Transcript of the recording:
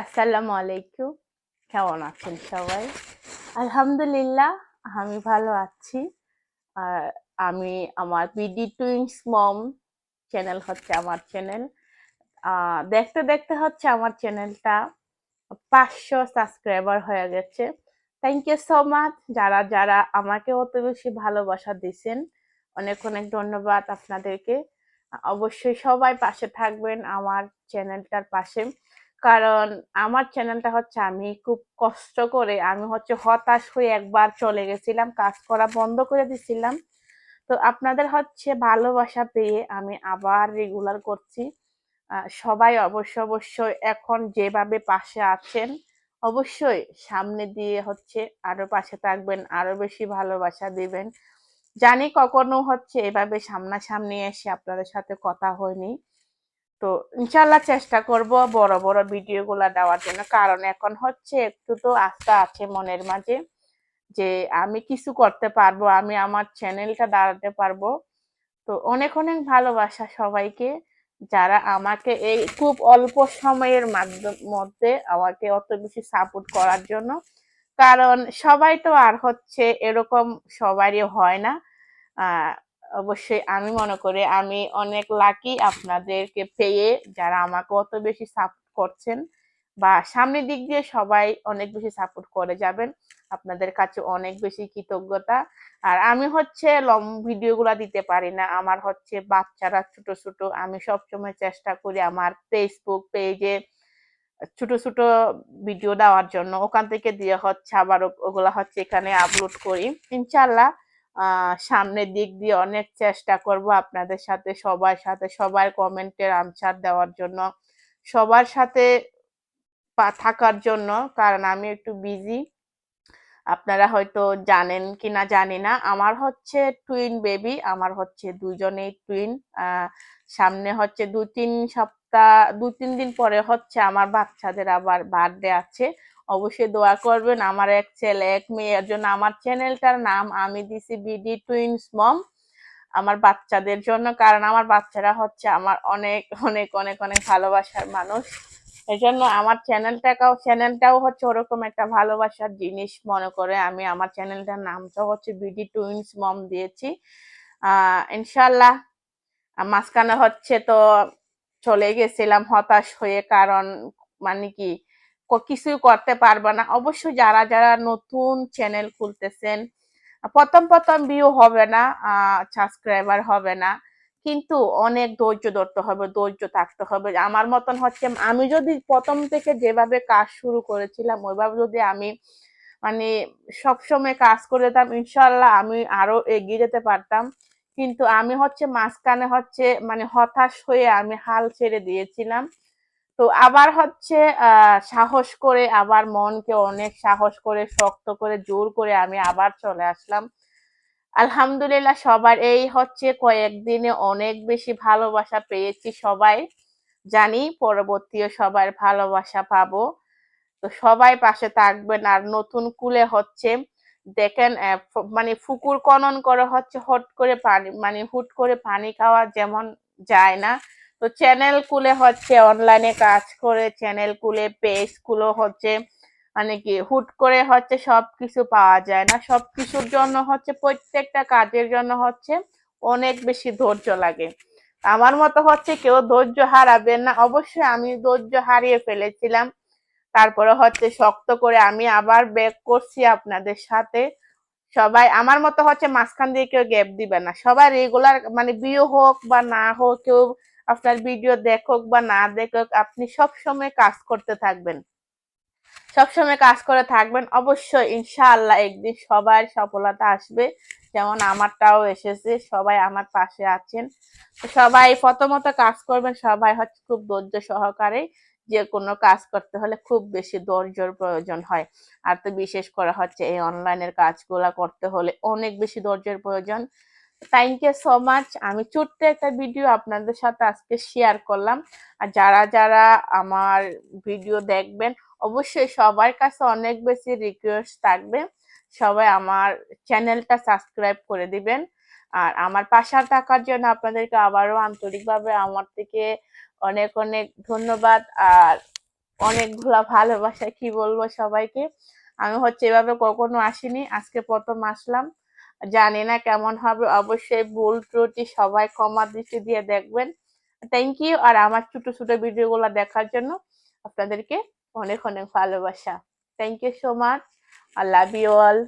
আসসালামু আলাইকুম। কেমন আছেন সবাই? আলহামদুলিল্লাহ, আমি ভালো আছি। আর আমি আমার বিডি টুইংস মম চ্যানেল হচ্ছে আমার চ্যানেল। দেখতে দেখতে হচ্ছে আমার চ্যানেলটা পাঁচশো সাবস্ক্রাইবার হয়ে গেছে। থ্যাংক ইউ সো মাচ যারা যারা আমাকে অত বেশি ভালোবাসা দিছেন, অনেক অনেক ধন্যবাদ আপনাদেরকে। অবশ্যই সবাই পাশে থাকবেন আমার চ্যানেলটার পাশে। কারণ আমার চ্যানেলটা হচ্ছে আমি খুব কষ্ট করে আমি হচ্ছে হতাশ হয়ে একবার চলে গেছিলাম, কাজ করা বন্ধ করে দিছিলাম। তো আপনাদের হচ্ছে ভালোবাসা পেয়ে আমি আবার রেগুলার করছি। সবাই অবশ্য অবশ্যই এখন যেভাবে পাশে আছেন, অবশ্যই সামনে দিয়ে হচ্ছে আরও পাশে থাকবেন, আরও বেশি ভালোবাসা দিবেন। জানি কখনো হচ্ছে এভাবে সামনাসামনি এসে আপনাদের সাথে কথা হয়নি। তো ইনশাল্লাহ চেষ্টা করব বড় বড় ভিডিও গুলা দেওয়ার জন্য। কারণ এখন হচ্ছে একটু তো আস্থা আছে মনের মাঝে যে আমি কিছু করতে পারব, আমি আমার চ্যানেলটা দাঁড়াতে পারব। তো অনেক অনেক ভালোবাসা সবাইকে যারা আমাকে এই খুব অল্প সময়ের মধ্যে আমাকে অত বেশি সাপোর্ট করার জন্য। কারণ সবাই তো আর হচ্ছে এরকম সবারই হয় না। অবশ্যই আমি মনে করি আমি অনেক লাকি আপনাদেরকে পেয়ে যারা আমাকে অত বেশি সাপোর্ট করছেন বা সামনের দিক দিয়ে সবাই অনেক বেশি সাপোর্ট করে যাবেন, আপনাদের কাছে অনেক বেশি কৃতজ্ঞতা। আর আমি হচ্ছে লং ভিডিওগুলো দিতে পারি না, আমার হচ্ছে বাচ্চারা ছোট ছোট, আমি সবসময় চেষ্টা করি আমার ফেসবুক পেজে ছোট ছোট ভিডিও দেওয়ার জন্য। ওখান থেকে দিয়ে হচ্ছে আবার ওগুলা হচ্ছে এখানে আপলোড করি। ইনশাল্লাহ সামনের দিক দিয়ে অনেক চেষ্টা করব আপনাদের সাথে, সবার সাথে, সবার কমেন্টের আনসার দেওয়ার জন্য, সবার সাথে থাকার জন্য, কারণ আমি একটু বিজি আপনারা হয়তো জানেন কি না জানি না, আমার হচ্ছে টুইন বেবি আমার হচ্ছে দুজনেই টুইন সামনে হচ্ছে দু তিন সপ্তাহ দু তিন দিন পরে হচ্ছে আমার বাচ্চাদের আবার বার্থডে আছে। অবশ্যই দোয়া করবেন। আমার এক ছেলে, এক মেয়ের জন্য আমার চ্যানেলটার নাম আমি দিছি বিডি টুইন্স মম আমার বাচ্চাদের জন্য। কারণ আমার বাচ্চারা হচ্ছে আমার অনেক অনেক অনেক অনেক ভালোবাসার মানুষ। এই জন্য আমার চ্যানেলটাকেও, চ্যানেলটাও হচ্ছে ওরকম একটা ভালোবাসার জিনিস মনে করে আমি আমার চ্যানেলটার নামটা হচ্ছে বিডি টুইন্স মম দিয়েছি। ইনশাল্লাহ মাঝখানে হচ্ছে তো চলে গেছিলাম হতাশ হয়ে কারণ মানে কি কিছুই করতে পারবে না। অবশ্যই যারা যারা নতুন চ্যানেল খুলতেছেন, প্রথম প্রথম ভিউ হবে না সাবস্ক্রাইবার হবে না। কিন্তু অনেক ধৈর্য ধরতে হবে, ধৈর্য থাকতে হবে। আমার মতন হচ্ছে, আমি যদি প্রথম থেকে যেভাবে কাজ শুরু করেছিলাম, ওইভাবে যদি আমি মানে সবসময় কাজ করে যেতাম ইনশাল্লাহ আমি আরও এগিয়ে যেতে পারতাম। কিন্তু আমি হচ্ছে মাঝখানে হচ্ছে মানে হতাশ হয়ে আমি হাল ছেড়ে দিয়েছিলাম। তো আবার হচ্ছে সাহস করে, আবার মনকে অনেক সাহস করে, শক্ত করে, জোর করে আমি আবার চলে আসলাম। আলহামদুলিল্লাহ সবার এই হচ্ছে কয়েকদিনে অনেক বেশি ভালোবাসা পেয়েছি সবাই। জানি পরবর্তীও সবার ভালোবাসা পাবো। তো সবাই পাশে থাকবেন আর নতুন কুলে হচ্ছে দেখেন মানে ফুকুর কনন করে হচ্ছে, হট করে পানি মানে হুট করে পানি খাওয়া যেমন যায় না। তো চ্যানেল খুলে হচ্ছে অনলাইনে কাজ করে চ্যানেল খুলে পেজগুলো হচ্ছে মানে কি হুট করে হচ্ছে সব কিছু পাওয়া যায় না। সব কিছুর জন্য হচ্ছে প্রত্যেকটা কাজের জন্য হচ্ছে অনেক বেশি ধৈর্য লাগে। আমার মতো হচ্ছে কেউ ধৈর্য হারাবেন না। অবশ্যই আমি ধৈর্য হারিয়ে ফেলেছিলাম। তারপরে হচ্ছে শক্ত করে আমি আবার ব্যাক করছি আপনাদের সাথে। সবাই আমার মতো হচ্ছে মাঝখান দিয়ে কেউ গ্যাপ দিবে না। সবাই রেগুলার মানে বিয়ে হোক বা না হোক কেউ আপনার ভিডিও দেখুক বা না দেখুক, আপনি সব সময় কাজ করতে থাকবেন। সবসময় কাজ করে থাকবেন। অবশ্যই ইনশাআল্লাহ একদিন সবার সফলতা আসবে। যেমন আমারটাও এসেছে, সবাই আমার পাশে আছেন। সবাই প্রথমত কাজ করবেন, সবাই হচ্ছে খুব ধৈর্য সহকারে যে কোনো কাজ করতে হলে খুব বেশি ধৈর্যর প্রয়োজন হয়। আর তো বিশেষ করে হচ্ছে এই অনলাইনের কাজগুলা করতে হলে অনেক বেশি ধৈর্যের প্রয়োজন। থ্যাংক ইউ সো মাচ আমি ছোট্ট একটা ভিডিও আপনাদের সাথে আজকে শেয়ার করলাম। আর যারা যারা আমার ভিডিও দেখবেন, অবশ্যই সবার কাছে অনেক বেশি রিকোয়েস্ট থাকবে। সবাই আমার চ্যানেলটা সাবস্ক্রাইব করে দিবেন। আর আমার পাশা থাকার জন্য আপনাদেরকে আবারও আন্তরিকভাবে আমার থেকে অনেক অনেক ধন্যবাদ। আর অনেকগুলা ভালোবাসা, কি বলব সবাইকে। আমি হচ্ছে এভাবে কখনো আসিনি। আজকে প্রথম আসলাম। জানি না কেমন হবে, অবশ্যই ভুল ত্রুটি সবাই ক্ষমা দৃষ্টি দিয়ে দেখবেন। থ্যাংক ইউ আর আমার ছোট ছোট ভিডিওগুলো দেখার জন্য আপনাদেরকে অনেক অনেক ভালোবাসা। Thank you so much I love you all